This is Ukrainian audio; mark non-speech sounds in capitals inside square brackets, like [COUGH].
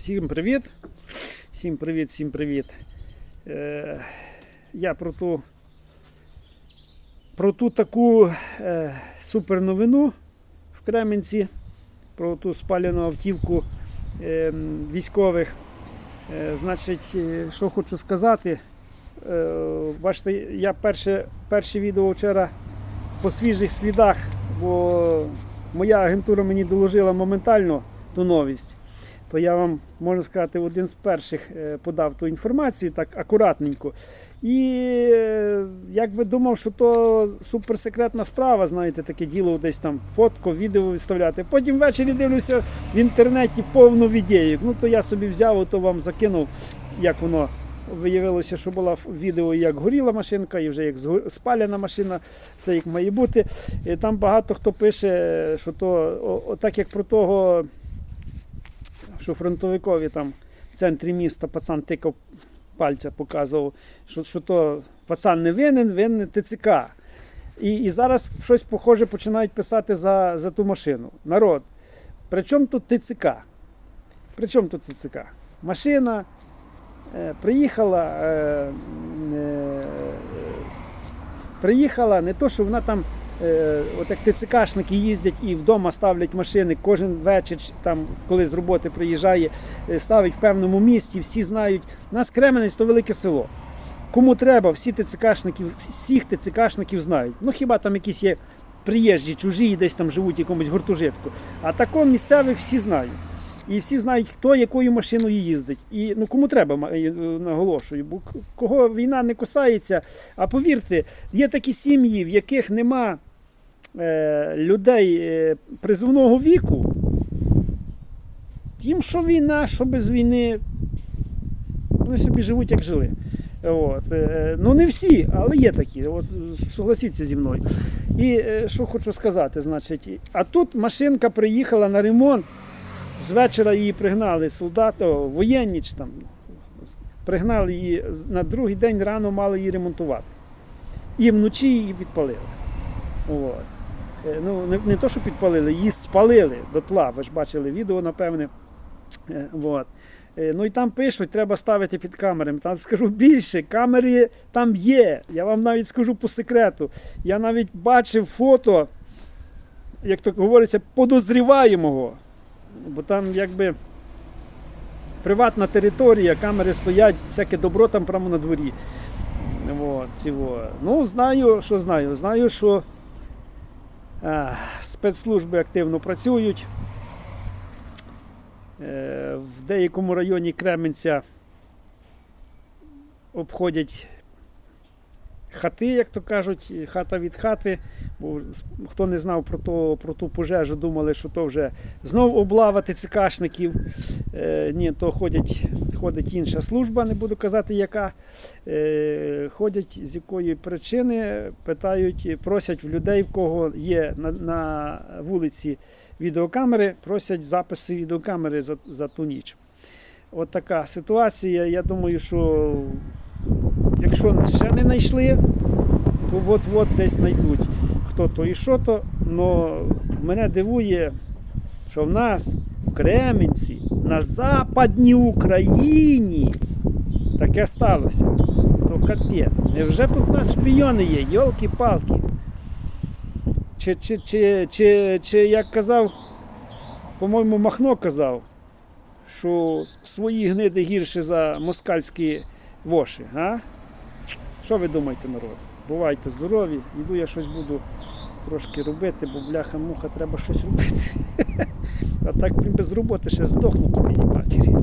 Всім привіт. Всім привіт, всім привіт. Е, я про ту, про ту таку е, супер в Кременці, про ту спалену автівку е, військових. Е, значить, е, що хочу сказати. Е, бачите, я перше, перше відео вчора по свіжих слідах, бо моя агентура мені доложила моментально ту новість то я вам можна сказати один з перших е, подав ту інформацію так акуратненько. І е, як би думав, що то суперсекретна справа, знаєте, таке діло десь там фотку, відео виставляти. Потім ввечері дивлюся в інтернеті повну відеїв. Ну то я собі взяв, то вам закинув, як воно. Виявилося, що була відео, як горіла машинка, і вже як спалена машина, все як має бути. І там багато хто пише, що то, о, о, так як про того що фронтовикові там в центрі міста пацан тикав пальця, показував, що, що то пацан не винен, винен ТЦК. І, і зараз щось похоже починають писати за, за ту машину. Народ. При чому тут ТЦК? При чому тут ТЦК? Машина е, приїхала. Е, е, приїхала не то, що вона там от як ТЦКшники їздять і вдома ставлять машини кожен вечір, там, коли з роботи приїжджає, е, ставить в певному місці, всі знають. У нас Кременець то велике село. Кому треба, всі ТЦКшники, всіх ТЦКшників знають. Ну хіба там якісь є приїжджі, чужі, десь там живуть якомусь гуртожитку. А тако місцевих всі знають. І всі знають, хто якою машиною їздить. І ну кому треба, е, наголошую, бо кого війна не кусається. А повірте, є такі сім'ї, в яких нема е, людей е, призовного віку. Їм що війна, що без війни, вони собі живуть, як жили. От. е, Ну не всі, але є такі. От, согласіться зі мною. І е, що хочу сказати, значить, а тут машинка приїхала на ремонт. З вечора її пригнали солдати, воєнні чи там. Пригнали її на другий день рано мали її ремонтувати. І вночі її підпалили. От. Е, Ну, не, не то, що підпалили, її спалили дотла. Ви ж бачили відео, напевне. Е, От. Е, Ну і там пишуть, треба ставити під камерами. Там скажу більше, камери там є. Я вам навіть скажу по секрету. Я навіть бачив фото, як то говориться, подозріваємого. Бо там якби приватна територія, камери стоять, всяке добро там прямо на дворі. От. Ну, знаю, що знаю. Знаю, що спецслужби активно працюють. Е, в деякому районі Кременця обходять хати, як то кажуть, хата від хати. Бо хто не знав про, то, про ту пожежу, думали, що то вже знов облава ТЦКшників. Е, ні, то ходять, ходить інша служба, не буду казати яка. Е, ходять з якої причини, питають, просять в людей, в кого є на, на вулиці відеокамери, просять записи відеокамери за, за ту ніч. От така ситуація. Я думаю, що якщо ще не знайшли, то от-от десь знайдуть хто то і що то. Но мене дивує, що в нас в Кременці, на Западній Україні таке сталося. То капець. Невже тут у нас шпійони є? Йолки-палки. Чи, чи, чи, чи, чи як казав, по-моєму, Махно казав, що свої гниди гірше за москальські воші, а? Що ви думаєте, народ? Бувайте здорові, йду я щось буду трошки робити, бо бляха-муха треба щось робити. [LAUGHS] А так без роботи ще здохну тобі матері.